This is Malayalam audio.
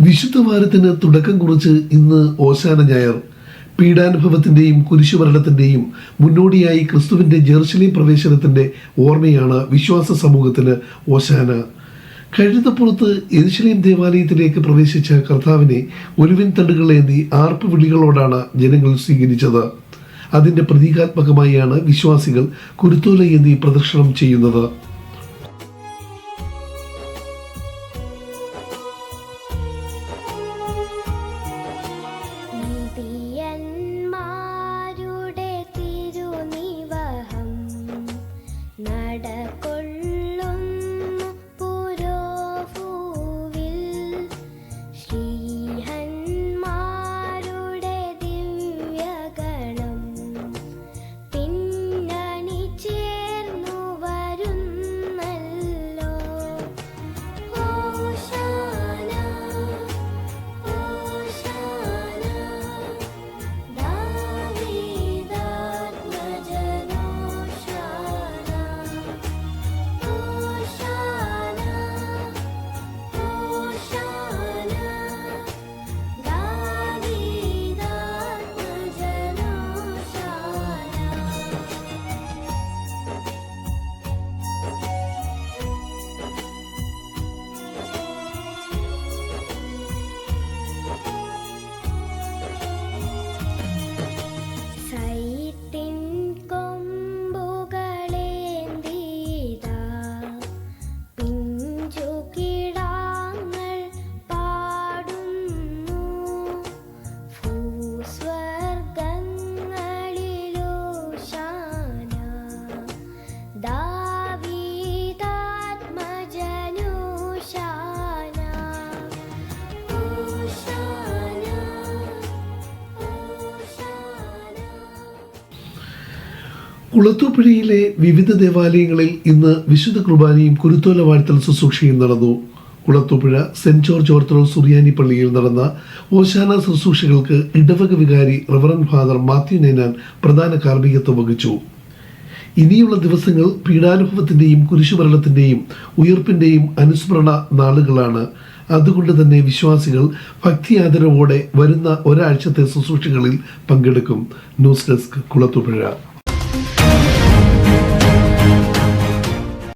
വിശുദ്ധ വാരത്തിന് തുടക്കം കുറിച്ച് ഇന്ന് ഓശാന ഞായർ. പീഡാനുഭവത്തിന്റെയും കുരിശുമരണത്തിന്റെയും മുന്നോടിയായി ക്രിസ്തുവിന്റെ ജെറുസലേം പ്രവേശനത്തിന്റെ ഓർമ്മയാണ് വിശ്വാസ സമൂഹത്തിന് ഓശാന. കഴുതപ്പുറത്ത് എരിശിലേം ദേവാലയത്തിലേക്ക് പ്രവേശിച്ച കർത്താവിനെ ഒരുവിൻ തണ്ടുകളേന്തി ആർപ്പ് വിളികളോടാണ് ജനങ്ങൾ സ്വീകരിച്ചത്. അതിന്റെ പ്രതീകാത്മകമായാണ് വിശ്വാസികൾ കുരുത്തോലയേന്തി പ്രദർശനം ചെയ്യുന്നത്. കുളത്തൂപ്പുഴയിലെ വിവിധ ദേവാലയങ്ങളിൽ ഇന്ന് വിശുദ്ധ കുർബാനയും കുരുത്തോല വാഴ്ത്തൽ ശുശ്രൂഷയും നടന്നു. കുളത്തൂപ്പുഴ സെന്റ് ജോർജ് ഓർത്തഡോക്സ് സുറിയാനി പള്ളിയിൽ നടന്ന ഓശാന ശുശ്രൂഷകൾക്ക് ഇടവക വികാരി റവറൻ ഫാദർ മാത്യു നേനാൻ പ്രധാന കാർമ്മികത്വം വഹിച്ചു. ഇനിയുള്ള ദിവസങ്ങൾ പീഡാനുഭവത്തിന്റെയും കുരിശുമരണത്തിന്റെയും ഉയർപ്പിന്റെയും അനുസ്മരണ നാളുകളാണ്. അതുകൊണ്ട് തന്നെ വിശ്വാസികൾ ഭക്തി ആദരവോടെ വരുന്ന ഒരാഴ്ചത്തെ ശുശ്രൂഷകളിൽ പങ്കെടുക്കും. News desk Kulathupuzha